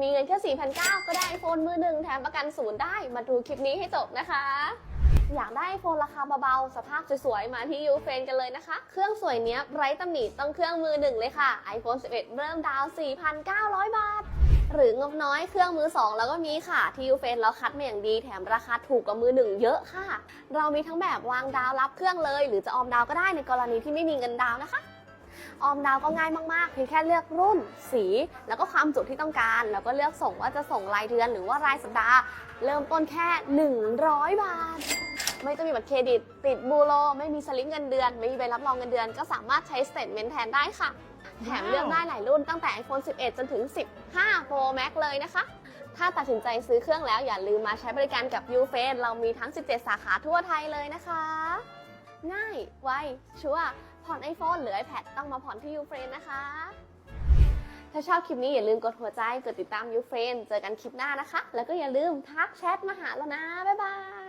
มีเงินแค่4,900 ก็ได้ iPhone มือหนึ่งแถมประกันศูนย์ได้ มาดูคลิปนี้ให้จบนะคะ อยากได้ iPhone ราคาเบาๆ สภาพสวยๆ มาที่ยูเฟนกันเลยนะคะ เครื่องสวยเนี้ยไร้ตำหนิต้องเครื่องมือหนึ่งเลยค่ะ iPhone 11 เริ่มดาว 4,900 บาท หรืองบน้อยเครื่องมือ 2 แล้วก็มีค่ะ ที่ยูเฟนเราคัดมาอย่างดีแถมราคาถูกกว่ามือหนึ่งเยอะค่ะ เรามีทั้งแบบวางดาวรับเครื่องเลย หรือจะออมดาวก็ได้ในกรณีที่ไม่มีเงินดาวนะคะ ออมดาวก็ง่ายมากๆ เพียงแค่เลือกรุ่น สี แล้วก็ความจุที่ต้องการ แล้วก็เลือกส่งว่าจะส่งรายเดือนหรือว่ารายสัปดาห์ เริ่มต้นแค่ 100 บาท ไม่ต้องมีบัตรเครดิต ติดบูโร ไม่มีสลิปเงินเดือน ไม่มีใบรับรองเงินเดือน ก็สามารถใช้สเตทเมนต์แทนได้ค่ะ แถมเลือกได้หลายรุ่นตั้งแต่ iPhone 11 จนถึง 15 Pro Max เลยนะคะถ้าตัดสินใจซื้อเครื่องแล้วอย่าลืมมาใช้บริการกับ u f a n เรามีทั้ง 17 สาขาทั่วไทยเลยนะคะ ง่าย ไว ชัวร์ ผ่อน iPhone หรือ iPad ต้องมาผ่อนที่ u f r a n นะคะ ถ้าชอบคลิปนี้อย่าลืมกดหัวใจ กดติดตาม u f r a n เจอกันคลิปหน้านะคะ แล้วก็อย่าลืมทักแชทมาหาเรานะ บ๊ายบาย